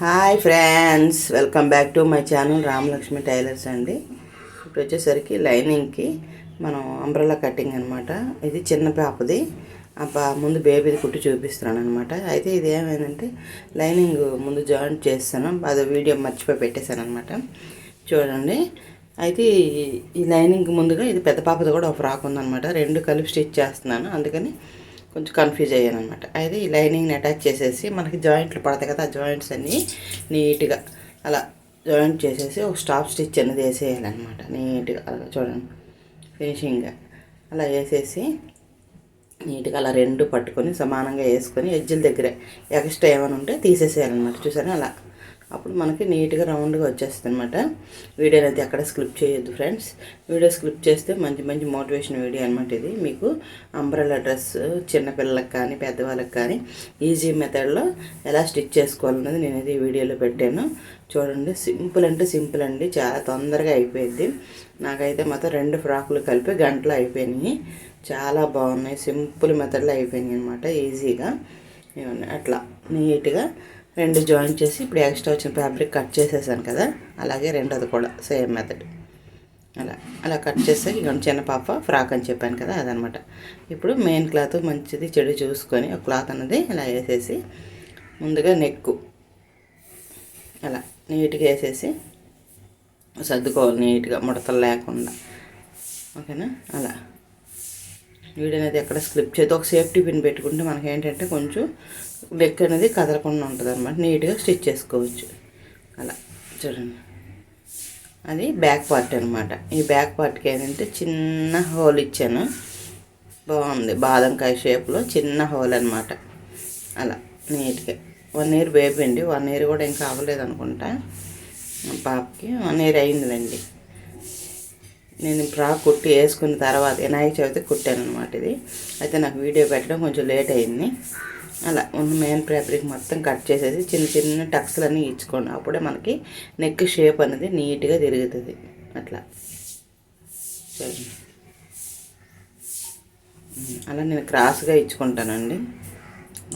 Hi friends welcome back to my channel Ramalakshmi tailors అండి. ఇప్పుడు వచ్చేసరికి లైనింగ్కి మనం అంబ్రెల్లా కటింగ్ అనమాట ఇది చిన్న పాపది. ఆ పా ముందు బేబీది కుట్టి చూపిస్తున్నాను అనమాట అయితే ఇది ఏమైందంటే లైనింగ్ ముందు జాయింట్ చేస్తాను. అది వీడియో మర్చిపోయి పెట్టేశాను అనమాట చూడండి. అయితే ఈ- ఈ లైనింగ్ ముందుగా ఇది పెద్ద పాపది కూడా ఒక ఫ్రాక్ ఉందనమాట రెండు కలిపి స్టిచ్ చేస్తున్నాను. అందుకని కొంచెం కన్ఫ్యూజ్ అయ్యాను అనమాట అయితే ఈ లైనింగ్ని అటాచ్ చేసేసి మనకి జాయింట్లు పడతాయి కదా ఆ జాయింట్స్ అన్నీ నీట్గా అలా జాయింట్ చేసేసి ఒక స్టాప్ స్టిచ్ అనేది వేసేయాలన్నమాట. నీట్గా అలా చూడండి ఫినిషింగ్గా అలా వేసేసి నీట్గా అలా రెండు పట్టుకొని సమానంగా వేసుకొని ఎడ్జిల దగ్గర ఎక్స్ట్రా ఏమైనా ఉంటే తీసేసేయాలన్నమాట. చూసారా? అలా. అప్పుడు మనకి నీట్గా రౌండ్గా వచ్చేస్తుంది అనమాట వీడియోని అయితే ఎక్కడ స్క్లిప్ చేయొద్దు ఫ్రెండ్స్. వీడియో స్క్లిప్ చేస్తే మంచి మంచి మోటివేషన్ వీడియో అనమాట ఇది. మీకు అంబ్రెల్లా డ్రెస్ చిన్నపిల్లలకు కానీ పెద్దవాళ్ళకి కానీ ఈజీ మెథడ్లో ఎలా స్టిచ్ చేసుకోవాలన్నది నేను ఇది వీడియోలో పెట్టాను. చూడండి సింపుల్ అంటే సింపుల్ అండి. చాలా తొందరగా అయిపోయింది నాకైతే మాత్రం రెండు ఫ్రాకులు కలిపి గంటలు అయిపోయినాయి. చాలా బాగున్నాయి. సింపుల్ మెథడ్లో అయిపోయినాయి అనమాట ఈజీగా. అట్లా. నీట్గా రెండు జాయిన్ చేసి ఇప్పుడు ఎక్స్ట్రా వచ్చిన ఫ్యాబ్రిక్ కట్ చేసేసాను కదా అలాగే రెండోది కూడా సేమ్ మెథడ్ అలా అలా కట్ చేస్తే ఇక చిన్న పాప ఫ్రాక్ అని చెప్పాను కదా అదనమాట. ఇప్పుడు మెయిన్ క్లాత్ మంచిది చెడు చూసుకొని ఒక క్లాత్ అన్నది ఇలా వేసేసి ముందుగా నెక్కు అలా నీట్గా వేసేసి సర్దుకోవాలి నీట్గా ముడతలు లేకుండా. ఓకేనా? అలా. వీడియో అనేది ఎక్కడ స్లిప్ చేయదు ఒక సేఫ్టీ పిన్ పెట్టుకుంటే మనకి ఏంటంటే కొంచెం లెగ్ అనేది కదలకుండా ఉంటుంది అనమాట నీట్గా స్టిచ్ చేసుకోవచ్చు. అలా చూడండి. అది బ్యాక్ పార్ట్ అనమాట ఈ బ్యాక్ పార్ట్కి ఏంటంటే చిన్న హోల్ ఇచ్చాను. బాగుంది. బాదంకాయ షేప్లో చిన్న హోల్ అనమాట అలా నీట్గా. వన్ ఇయర్ బేబీ అండి వన్ ఇయర్ కూడా ఇంకా అవ్వలేదు అనుకుంటా పాపకి వన్ ఇయర్ అయిందిలేండి. నేను ఫ్రాక్ కుట్టి వేసుకున్న తర్వాత వినాయక చవితి కుట్టాను అనమాట ఇది. అయితే నాకు వీడియో పెట్టడం కొంచెం లేట్ అయింది. అలా ఉన్న మెయిన్ ఫ్యాబ్రిక్ మొత్తం కట్ చేసేసి చిన్న చిన్న టక్స్లన్నీ ఇచ్చుకోండి. అప్పుడే మనకి నెక్ షేప్ అనేది నీట్గా తిరుగుతుంది. అట్లా. చూడండి. అలా నేను క్రాస్గా ఇచ్చుకుంటానండి.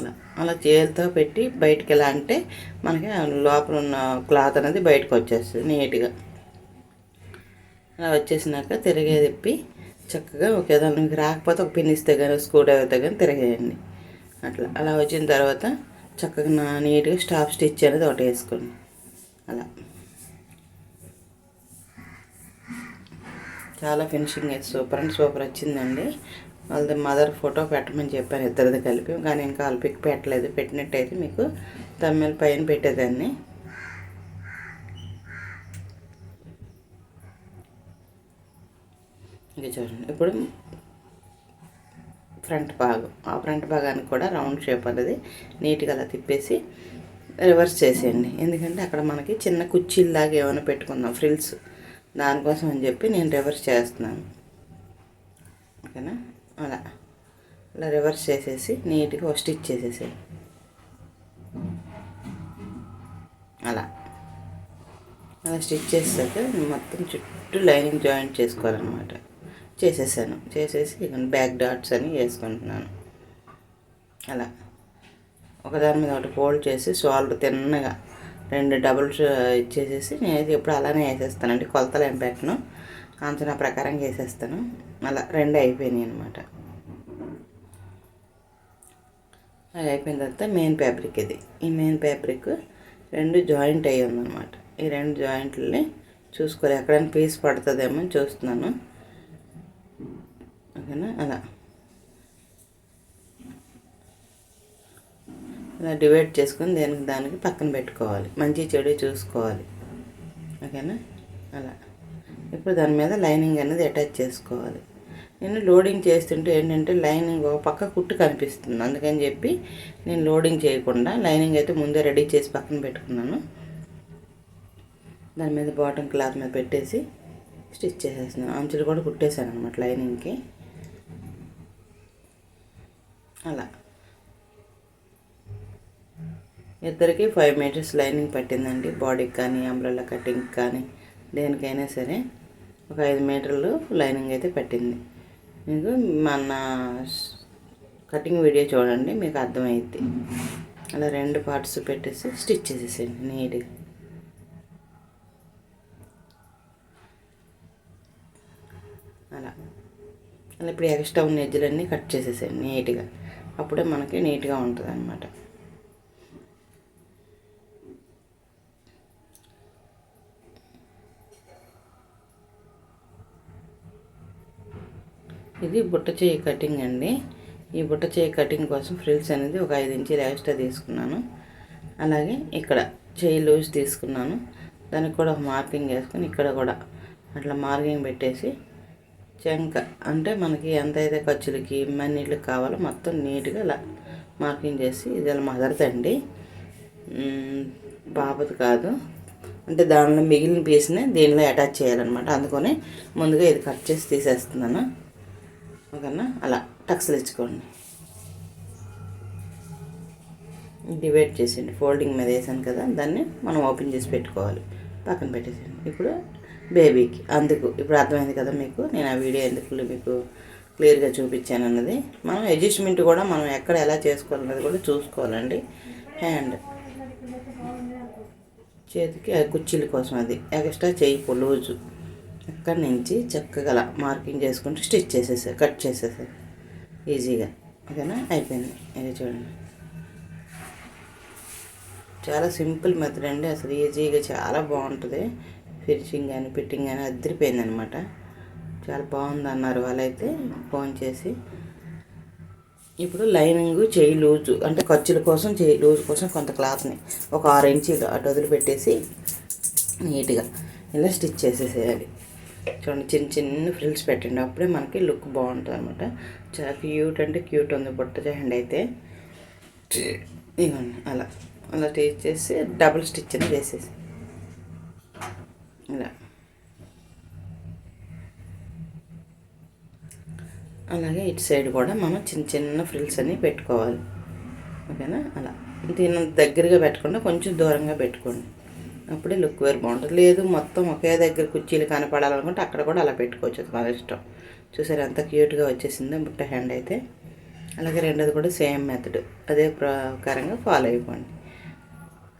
అలా అలా చేతితో పెట్టి బయటికి ఎలా అంటే మనకి లోపల ఉన్న క్లాత్ అనేది బయటకు వచ్చేస్తుంది నీట్గా. అలా వచ్చేసినాక తిరిగే తిప్పి చక్కగా ఒక దాని రాకపోతే ఒక పిన్నిస్తే కానీ స్క్రూ డ్రైవర్తో కానీ తిరిగేయండి. అట్లా అలా వచ్చిన తర్వాత చక్కగా నా నీట్గా స్టాప్ స్టిచ్ అనేది ఒకటి వేసుకోండి అలా. చాలా ఫినిషింగ్ అయితే సూపర్ అండ్ సూపర్ వచ్చిందండి. వాళ్ళది మదర్ ఫోటో పెట్టమని చెప్పాను ఇద్దరిది కలిపి కానీ ఇంకా వాళ్ళు పిక్ పెట్టలేదు. పెట్టినట్టయితే మీకు తమ్మిల పైన పెట్టేదాన్ని. ఇది చూడండి. ఇప్పుడు ఫ్రంట్ భాగం. ఆ ఫ్రంట్ భాగానికి కూడా రౌండ్ షేప్ అనేది నీట్గా అలా తిప్పేసి రివర్స్ చేసేయండి. ఎందుకంటే అక్కడ మనకి చిన్న కుర్చీలాగా ఏమైనా పెట్టుకుందాం ఫ్రిల్స్ దానికోసం అని చెప్పి నేను రివర్స్ చేస్తున్నాను. ఓకేనా? అలా. అలా రివర్స్ చేసేసి నీట్గా ఒక స్టిచ్ చేసేసేయండి. అలా. అలా స్టిచ్ చేసాక మొత్తం చుట్టూ లైనింగ్ జాయింట్ చేసుకోవాలన్నమాట. చేసేసాను. చేసేసి బ్యాక్ డాట్స్ అని వేసుకుంటున్నాను. అలా. ఒకదాని మీద ఒకటి ఫోల్డ్ చేసి షోల్డర్ తిన్నగా రెండు డబుల్స్ ఇచ్చేసేసి నేను ఎప్పుడు అలానే వేసేస్తానండి. కొలతలు ఏం పెట్టను. అంచనా ప్రకారం వేసేస్తాను. అలా రెండు అయిపోయినాయి అనమాట అది అయిపోయిన తర్వాత మెయిన్ ఫ్యాబ్రిక్ ఇది. ఈ మెయిన్ ఫ్యాబ్రిక్ రెండు జాయింట్ అయ్యి ఉందన్నమాట. ఈ రెండు జాయింట్లని చూసుకోవాలి. ఎక్కడైనా పీస్ పడుతుందేమో చూస్తున్నాను. ఓకేనా అలా. ఇలా డివైడ్ చేసుకొని దేనికి దానికి పక్కన పెట్టుకోవాలి. మంచి చెడు చూసుకోవాలి. ఓకేనా? అలా. ఇప్పుడు దాని మీద లైనింగ్ అనేది అటాచ్ చేసుకోవాలి. నేను లోడింగ్ చేస్తుంటే ఏంటంటే లైనింగ్ ఒక పక్క కుట్టు కనిపిస్తుంది. అందుకని చెప్పి నేను లోడింగ్ చేయకుండా లైనింగ్ అయితే ముందే రెడీ చేసి పక్కన పెట్టుకున్నాను. దాని మీద బాటమ్ క్లాత్ మీద పెట్టేసి స్టిచ్ చేసేస్తున్నాను. అంచులు కూడా కుట్టేశాను అనమాట లైనింగ్కి. అలా. ఇద్దరికి ఫైవ్ మీటర్స్ లైనింగ్ పట్టిందండి. బాడీకి కానీ అంబ్రెల్లా కటింగ్ కానీ దేనికైనా సరే ఒక ఐదు మీటర్లు లైనింగ్ అయితే పట్టింది. మీకు మన కటింగ్ వీడియో చూడండి మీకు అర్థమైద్ది. అలా రెండు పార్ట్స్ పెట్టేసి స్టిచ్ చేసేసేయండి నీట్గా అలా. అలా ఇప్పుడు ఎక్స్ట్రా ఉన్న ఎజ్జలన్నీ కట్ చేసేసేయండి నీట్గా అప్పుడే మనకి నీట్గా ఉంటుంది అనమాట ఇది బుట్ట చేయి కటింగ్ అండి. ఈ బుట్ట చేయి కటింగ్ కోసం ఫ్రిల్స్ అనేది ఒక ఐదు ఇంచీలు ఎక్స్ట్రా తీసుకున్నాను. అలాగే ఇక్కడ చేయి లూజ్ తీసుకున్నాను. దానికి కూడా ఒక మార్కింగ్ వేసుకొని ఇక్కడ కూడా అట్లా మార్కింగ్ పెట్టేసి చెంక అంటే మనకి ఎంత అయితే ఖర్చులకి మన్నీళ్ళకి కావాలో మొత్తం నీట్గా ఇలా మార్కింగ్ చేసి ఇది ఇలా మదరదండి బాబది కాదు. అంటే దానిలో మిగిలిన పీస్ని దీనిలో అటాచ్ చేయాలన్నమాట. అందుకని ముందుగా ఇది కట్ చేసి తీసేస్తున్నాను. ఓకేనా? అలా టక్స్లు ఇచ్చుకోండి డివైడ్ చేసేయండి. ఫోల్డింగ్ మీద వేసాను కదా దాన్ని మనం ఓపెన్ చేసి పెట్టుకోవాలి. పక్కన పెట్టేసేయండి. ఇప్పుడు బేబీకి. అందుకు ఇప్పుడు అర్థమైంది కదా మీకు? నేను ఆ వీడియో ఎందుకు మీకు క్లియర్గా చూపించాను అన్నది మనం అడ్జస్ట్మెంట్ కూడా మనం ఎక్కడ ఎలా చేసుకోవాలన్నది కూడా చూసుకోవాలండి. హ్యాండ్ చేతికి ఆ కుర్చీల కోసం అది. ఎక్స్ట్రా చేయి లూజు. అక్కడి నుంచి చక్కగా మార్కింగ్ చేసుకుంటూ స్టిచ్ చేసేసారు కట్ చేసేసారు ఈజీగా. ఓకేనా? అయిపోయింది. ఇది చూడండి. చాలా సింపుల్ మెథడ్ అండి. అసలు ఈజీగా చాలా బాగుంటుంది. ఫినిషింగ్ కానీ ఫిట్టింగ్ కానీ అదిరిపోయింది అనమాట చాలా బాగుంది అన్నారు వాళ్ళైతే ఫోన్ చేసి. ఇప్పుడు లైనింగ్ చేయి లూజు అంటే ఖర్చుల కోసం చేయి లూజు కోసం కొంత క్లాత్ని ఒక ఆరు ఇంచీలు అటు వదిలిపెట్టేసి నీట్గా ఇలా స్టిచ్ చేసేసేయాలి. చూడండి చిన్న చిన్న ఫ్రిల్స్ పెట్టండి. అప్పుడే మనకి లుక్ బాగుంటుంది అనమాట చాలా క్యూట్ అంటే క్యూట్ ఉంది బుట్ట చేయండి అయితే. ఇవ్వండి అలా. అలా స్టిచ్ చేసి డబుల్ స్టిచ్ అని చేసేసి. ఇలా అలాగే ఇటు సైడ్ కూడా మనం చిన్న చిన్న ఫ్రిల్స్ అన్నీ పెట్టుకోవాలి. ఓకేనా? అలా. దీని దగ్గరగా పెట్టకుండా కొంచెం దూరంగా పెట్టుకోండి. అప్పుడే లుక్ వేరు బాగుంటుంది. లేదు మొత్తం ఒకే దగ్గర కుర్చీలు కనపడాలనుకుంటే అక్కడ కూడా అలా పెట్టుకోవచ్చు. అది మన ఇష్టం. చూసారు ఎంత క్యూట్గా వచ్చేసిందో బుట్ట హ్యాండ్ అయితే. అలాగే రెండోది కూడా సేమ్ మెథడ్ అదే ప్రకారంగా ఫాలో అయిపోండి.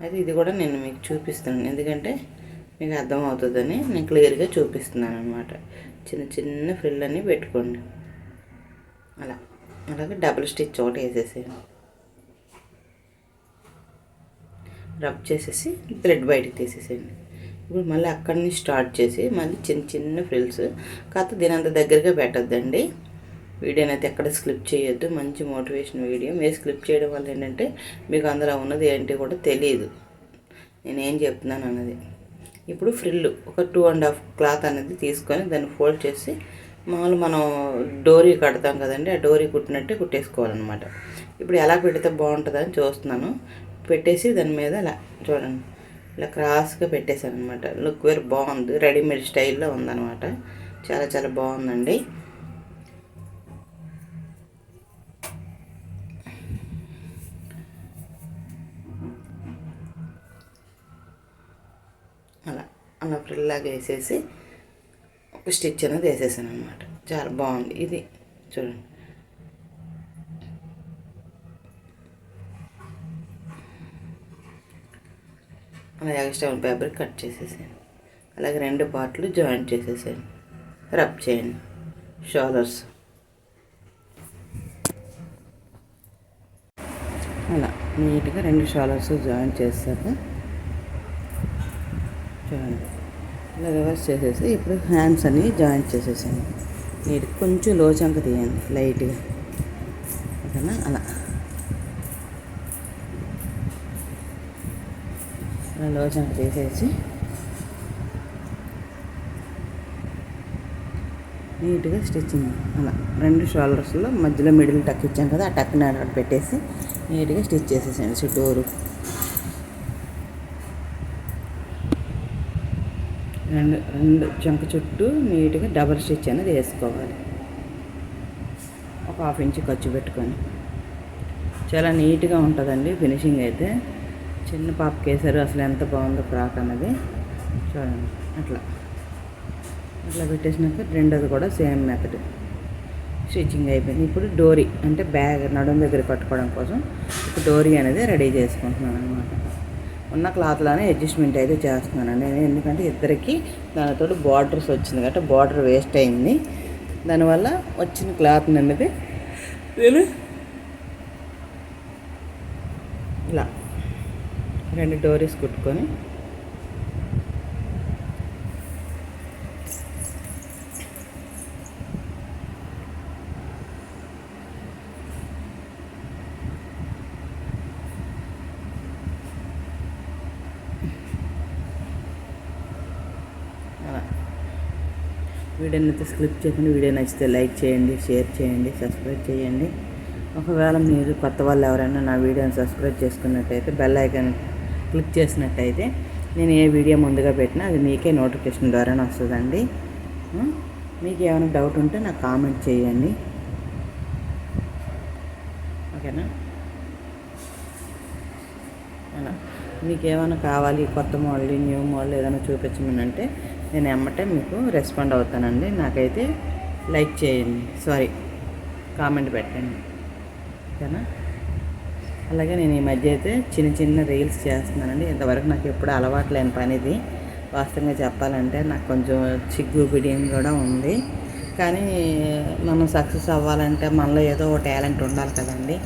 అయితే ఇది కూడా నేను మీకు చూపిస్తున్నాను. ఎందుకంటే మీకు అర్థమవుతుందని నేను క్లియర్గా చూపిస్తున్నాను అనమాట చిన్న చిన్న ఫ్రిల్ అన్నీ పెట్టుకోండి. అలా. అలాగే డబుల్ స్టిచ్ ఒకటి వేసేసేయండి. రబ్ చేసేసి థ్రెడ్ బయటికి తీసేసేయండి. ఇప్పుడు మళ్ళీ అక్కడి నుంచి స్టార్ట్ చేసి మళ్ళీ చిన్న చిన్న ఫ్రిల్స్. కాకపోతే దీని అంత దగ్గరగా పెట్టద్దండి. వీడియోని అయితే ఎక్కడ స్క్లిప్ చేయొద్దు. మంచి మోటివేషన్ వీడియో. మీరు స్క్లిప్ చేయడం వల్ల ఏంటంటే మీకు అందులో ఉన్నది ఏంటి కూడా తెలియదు నేనేం చెప్తున్నాను అన్నది. ఇప్పుడు ఫ్రిల్ ఒక టూ అండ్ హాఫ్ క్లాత్ అనేది తీసుకొని దాన్ని ఫోల్డ్ చేసి మామూలు మనం డోరీ కడతాం కదండి ఆ డోరీ కుట్టినట్టే కుట్టేసుకోవాలన్నమాట. ఇప్పుడు ఎలా పెడితే బాగుంటుందని చూస్తున్నాను. పెట్టేసి దాని మీద ఇలా చూడండి ఇలా క్రాస్గా పెట్టేశాను అనమాట లుక్ వేర్ బాగుంది రెడీమేడ్ స్టైల్లో ఉందన్నమాట. చాలా చాలా బాగుందండి. అలా ఫ్రిల్లాగా వేసేసి ఒక స్టిచ్ అనేది వేసేసాను అనమాట చాలా బాగుంది. ఇది చూడండి. అలా ఎక్స్ట్రా పేపర్ కట్ చేసేసాను అలాగే రెండు పార్ట్లు జాయింట్ చేసేసాను రబ్ చేయండి. షోల్డర్స్. అలా నీట్గా రెండు షోల్డర్స్ జాయిన్ చేశాక చూడండి ఇలా రివర్స్ చేసేసి ఇప్పుడు హ్యాండ్స్ అన్ని జాయింట్ చేసేసాను. నీట్ కొంచెం లోచంక తీయండి లైట్గా ఓకేనా? అలా. అలా తీసేసి నీట్గా స్టిచ్చింగ్ అలా. రెండు షోల్డర్స్లో మధ్యలో మిడిల్ టక్ ఇచ్చాం కదా ఆ టక్ని అక్కడ పెట్టేసి నీట్గా స్టిచ్ చేసేసాను చుట్టూరు. రెండు రెండు చంక చుట్టూ నీట్గా డబల్ స్టిచ్ అనేది వేసుకోవాలి. ఒక హాఫ్ ఇంచ్ ఖర్చు పెట్టుకొని. చాలా నీట్గా ఉంటుందండి ఫినిషింగ్ అయితే. చిన్న పాపకి వేసారు అసలు ఎంత బాగుందో ఫ్రాక్ అన్నది. చూడండి అట్లా. అట్లా పెట్టేసినాక రెండోది కూడా సేమ్ మెథడ్ స్టిచ్చింగ్ అయిపోయింది. ఇప్పుడు డోరీ అంటే బ్యాగ్ నడుం దగ్గర కట్టుకోవడం కోసం ఇప్పుడు డోరీ అనేది రెడీ చేసుకుంటున్నాను అనమాట ఉన్న క్లాత్లోనే అడ్జస్ట్మెంట్ అయితే చేస్తున్నానండి. నేను ఎందుకంటే ఇద్దరికి దానితో బార్డర్స్ వచ్చింది కాబట్టి బార్డర్ వేస్ట్ అయింది. దానివల్ల వచ్చిన క్లాత్ అనేది నేను ఇలా రెండు డోరీస్ కుట్టుకొని అలా వీడియోని అయితే స్క్లిప్ చేయకుండా వీడియో నచ్చితే లైక్ చేయండి షేర్ చేయండి సబ్స్క్రైబ్ చేయండి. ఒకవేళ మీరు కొత్త వాళ్ళు ఎవరైనా నా వీడియోని సబ్స్క్రైబ్ చేసుకున్నట్టయితే బెల్ ఐకాన్ క్లిక్ చేసినట్టయితే నేను ఏ వీడియో ముందుగా పెట్టినా అది మీకే నోటిఫికేషన్ ద్వారానే వస్తుందండి. మీకు ఏమైనా డౌట్ ఉంటే నాకు కామెంట్ చేయండి. ఓకేనా? అలా. మీకు ఏమైనా కావాలి కొత్త మోడల్ న్యూ మోడల్ ఏదైనా చూపించమని అంటే నేను ఎమ్మటే మీకు రెస్పాండ్ అవుతానండి. నాకైతే లైక్ చేయండి. సారీ కామెంట్ పెట్టండి. ఓకేనా? అలాగే నేను ఈ మధ్య అయితే చిన్న చిన్న రీల్స్ చేస్తున్నానండి. ఇంతవరకు నాకు ఎప్పుడు అలవాటు లేని పని ఇది. వాస్తవంగా చెప్పాలంటే నాకు కొంచెం చిగ్గు బిడియం కూడా ఉంది. కానీ మనం సక్సెస్ అవ్వాలంటే మనలో ఏదో ఒక టాలెంట్ ఉండాలి కదండి.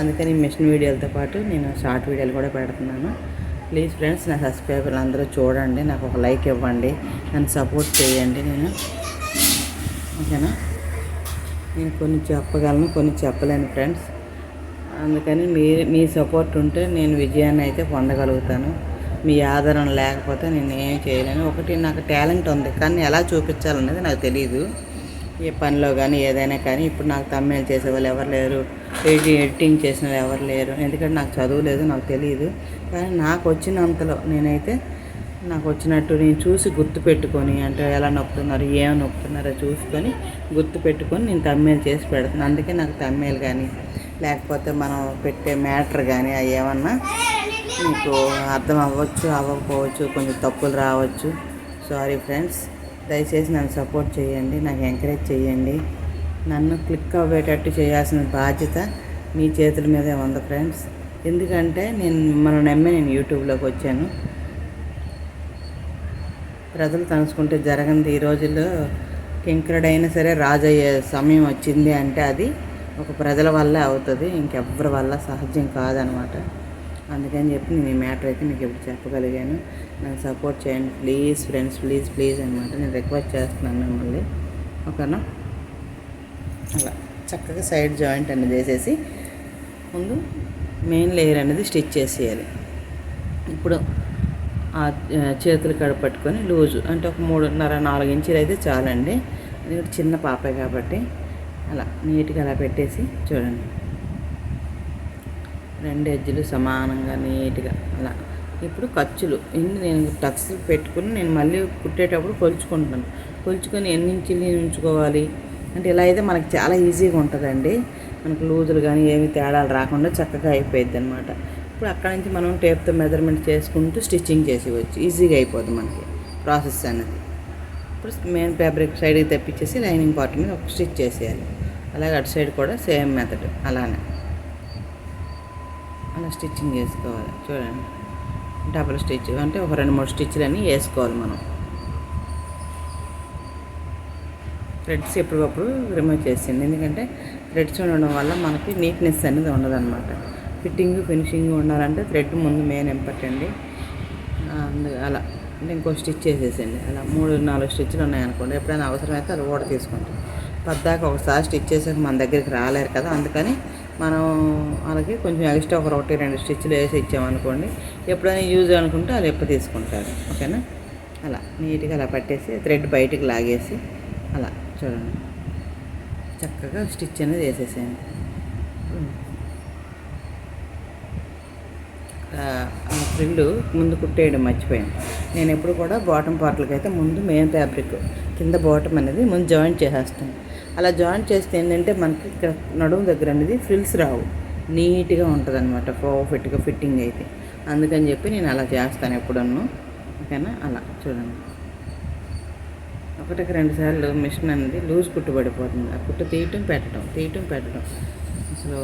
అందుకని మిషన్ వీడియోలతో పాటు నేను షార్ట్ వీడియోలు కూడా పెడుతున్నాను. ప్లీజ్ ఫ్రెండ్స్ నా సబ్స్క్రైబర్లు అందరూ చూడండి నాకు ఒక లైక్ ఇవ్వండి నన్ను సపోర్ట్ చేయండి నేను. ఓకేనా? నేను కొన్ని చెప్పగలను కొన్ని చెప్పలేను ఫ్రెండ్స్. అందుకని మీ మీ సపోర్ట్ ఉంటే నేను విజయాన్ని అయితే పొందగలుగుతాను. మీ ఆదరణ లేకపోతే నేను ఏం చేయలేను. ఒకటి నాకు టాలెంట్ ఉంది కానీ ఎలా చూపించాలనేది నాకు తెలియదు ఏ పనిలో కానీ ఏదైనా కానీ ఇప్పుడు నాకు తమ్మేలు చేసే వాళ్ళు ఎవరు లేరు ఎడిటింగ్ ఎడిటింగ్ చేసిన వాళ్ళు ఎవరు లేరు. ఎందుకంటే నాకు చదువు లేదు నాకు తెలియదు కానీ నాకు వచ్చినంతలో నేనైతే నాకు వచ్చినట్టు నేను చూసి గుర్తు పెట్టుకొని అంటే ఎలా నొక్కుతున్నారు ఏం నొక్కుతున్నారో చూసుకొని గుర్తు పెట్టుకొని నేను తమ్మేలు చేసి పెడుతున్నాను అందుకే నాకు తమ్మేలు కానీ లేకపోతే మనం పెట్టే మ్యాటర్ కానీ అవి ఏమన్నా మీకు అర్థం అవ్వచ్చు అవ్వకపోవచ్చు కొంచెం తప్పులు రావచ్చు. సారీ ఫ్రెండ్స్ దయచేసి నన్ను సపోర్ట్ చేయండి నాకు ఎంకరేజ్ చేయండి. నన్ను క్లిక్ అవ్వేటట్టు చేయాల్సిన బాధ్యత మీ చేతుల మీదే ఉంది ఫ్రెండ్స్. ఎందుకంటే నేను మిమ్మల్ని నమ్మి నేను యూట్యూబ్లోకి వచ్చాను. ప్రజలు తలుచుకుంటే జరగంది ఈ రోజుల్లో కింకరుడైనా సరే రాజు అయ్యే సమయం వచ్చింది అంటే అది ఒక ప్రజల వల్ల అవుతుంది ఇంకెవ్వరి వల్ల సహజం కాదనమాట. అందుకని చెప్పి నేను ఈ మ్యాటర్ అయితే మీకు ఇప్పుడు చెప్పగలిగాను. నాకు సపోర్ట్ చేయండి. ప్లీజ్ ఫ్రెండ్స్ ప్లీజ్ ప్లీజ్ అనమాట నేను రిక్వెస్ట్ చేస్తున్నాను మిమ్మల్ని. ఓకేనా? అలా. చక్కగా సైడ్ జాయింట్ అనేది వేసేసి ముందు మెయిన్ లేయర్ అనేది స్టిచ్ చేసేయాలి. ఇప్పుడు ఆ చేతులు కడ పట్టుకొని లూజు అంటే ఒక మూడున్నర నాలుగు ఇంచులు అయితే చాలండి. అది చిన్న పాపే కాబట్టి. అలా నీట్గా అలా పెట్టేసి చూడండి. రెండు ఎడ్జులు సమానంగా నీట్గా అలా. ఇప్పుడు ఖర్చులు. ఎన్ని నేను టక్స్ పెట్టుకుని నేను మళ్ళీ కుట్టేటప్పుడు కొలుచుకుంటాను కొలుచుకొని ఎన్ని ఇంచులు ఉంచుకోవాలి? అంటే ఇలా అయితే మనకు చాలా ఈజీగా ఉంటుందండి. మనకు లూజులు కానీ ఏమి తేడాలు రాకుండా చక్కగా అయిపోయింది అనమాట ఇప్పుడు అక్కడ నుంచి మనం టేప్తో మెజర్మెంట్ చేసుకుంటూ స్టిచ్చింగ్ చేసేవచ్చు ఈజీగా అయిపోద్ది మనకి ప్రాసెస్ అనేది. ఇప్పుడు మెయిన్ ఫ్యాబ్రిక్ సైడ్కి తెప్పించేసి లైనింగ్ పార్ట్ మీద ఒక స్టిచ్ చేసేయాలి. అలాగే అటు సైడ్ కూడా సేమ్ మెథడ్ అలానే. అలా స్టిచ్చింగ్ చేసుకోవాలి. చూడండి. డబుల్ స్టిచ్ అంటే ఒక రెండు మూడు స్టిచ్లు అని వేసుకోవాలి మనం. థ్రెడ్స్ ఎప్పటికప్పుడు రిమూవ్ చేసింది. ఎందుకంటే థ్రెడ్స్ ఉండడం వల్ల మనకి నీట్నెస్ అనేది ఉండదన్నమాట. ఫిట్టింగ్ ఫినిషింగ్ ఉండాలంటే థ్రెడ్ ముందు మెయిన్ ఇంపార్టెంట్ అందు అలా. అంటే ఇంకో స్టిచ్ చేసేసండి అలా మూడు నాలుగు స్టిచ్లు ఉన్నాయనుకోండి. ఎప్పుడైనా అవసరమైతే అది ఓడ తీసుకుంటాం పద్దాక ఒకసారి స్టిచ్ చేసాక మన దగ్గరికి రాలేరు కదా. అందుకని మనం వాళ్ళకి కొంచెం ఎక్స్ట్రా ఒక ఒకటి రెండు స్టిచ్లు వేసి ఇచ్చామనుకోండి ఎప్పుడైనా యూజ్ అనుకుంటే వాళ్ళు ఎప్పుడు తీసుకుంటారు. ఓకేనా? అలా నీట్గా అలా పట్టేసి థ్రెడ్ బయటికి లాగేసి అలా చూడండి. చక్కగా స్టిచ్ అనేది వేసేసేయండి. ఆ ఫ్రిల్ ముందు కుట్టేయడం మర్చిపోయాను. నేను ఎప్పుడు కూడా బాటమ్ పార్ట్లకి అయితే ముందు మెయిన్ ఫ్యాబ్రిక్ కింద బాటమ్ అనేది ముందు జాయింట్ చేసేస్తాను. అలా జాయిన్ చేస్తే ఏంటంటే మనకి ఇక్కడ నడుము దగ్గర అనేది ఫ్రిల్స్ రావు. నీట్గా ఉంటుంది అనమాట పర్ఫెక్ట్గా ఫిట్టింగ్ అయితే. అందుకని చెప్పి నేను అలా చేస్తాను ఎప్పుడన్నా ఓకేనా? అలా చూడండి. ఒకటికి రెండు సార్లు మిషన్ అనేది లూజ్ కుట్టు పడిపోతుంది. ఆ కుట్టు తీయటం పెట్టడం తీయటం పెట్టడం అసలు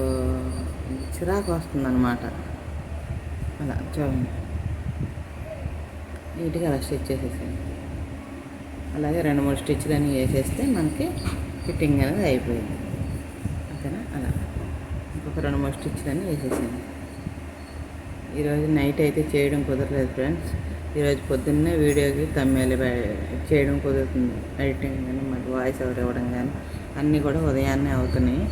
చిరాకు వస్తుంది అనమాట అలా చూడండి. నీట్గా అలా స్టిచ్ చేసేసాను అలాగే రెండు మూడు స్టిచ్లు అన్నీ వేసేస్తే మనకి ఫిట్టింగ్ అనేది అయిపోయింది. ఓకేనా? అలా. ఇంకొక రెండు మూడు స్టిచ్లు వేసేసాను ఈరోజు నైట్ అయితే చేయడం కుదరలేదు ఫ్రెండ్స్ ఈరోజు పొద్దున్నే వీడియోకి తమ్మేలు చేయడం కుదురుతుంది. ఎడిటింగ్ కానీ మరి వాయిస్ ఓవర్ ఇవ్వడం కానీ అన్నీ కూడా ఉదయాన్నే అవుతున్నాయి.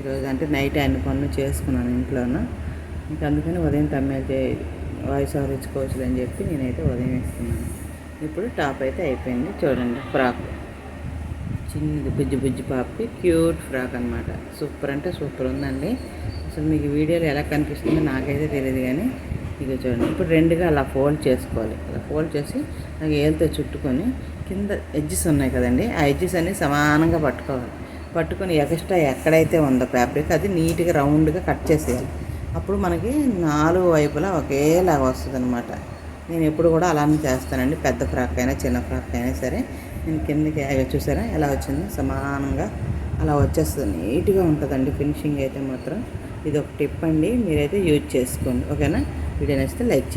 ఈరోజు అంటే నైట్ అన్ని పనులు చేసుకున్నాను ఇంట్లోనూ? ఇంకా అందుకని ఉదయం తమ్మేలు చే వాయిస్ ఓవర్ ఇచ్చుకోవచ్చు అని చెప్పి నేనైతే ఉదయం ఇస్తున్నాను. ఇప్పుడు టాప్ అయితే అయిపోయింది. చూడండి ఫ్రాక్ చిన్నది బుజ్జి బుజ్జి పాపకి క్యూట్ ఫ్రాక్ అనమాట సూపర్ అంటే సూపర్ ఉందండి. అసలు మీకు వీడియోలో ఎలా కనిపిస్తుందో నాకైతే తెలియదు కానీ ఇక చూడండి. ఇప్పుడు రెండుగా అలా ఫోల్డ్ చేసుకోవాలి. అలా ఫోల్డ్ చేసి నాకు ఏళ్ళతో చుట్టుకొని కింద ఎడ్జెస్ ఉన్నాయి కదండి. ఆ ఎడ్జెస్ అన్నీ సమానంగా పట్టుకోవాలి. పట్టుకొని ఎక్స్ట్రా ఎక్కడైతే ఉందో ఫ్యాబ్రిక్ అది నీట్గా రౌండ్గా కట్ చేసేయాలి. అప్పుడు మనకి నాలుగు వైపులా ఒకేలాగా వస్తుంది అనమాట నేను ఎప్పుడు కూడా అలానే చేస్తానండి. పెద్ద ఫ్రాక్ అయినా చిన్న ఫ్రాక్ అయినా సరే. నేను కిందకి అవి చూసారా? ఎలా వచ్చిందో? సమానంగా అలా వచ్చేస్తుంది. నీట్గా ఉంటుందండి ఫినిషింగ్ అయితే మాత్రం. ఇది ఒక టిప్ అండి. మీరైతే యూజ్ చేసుకోండి. ఓకేనా? వీడియో నచ్చితే లైక్ చేయండి.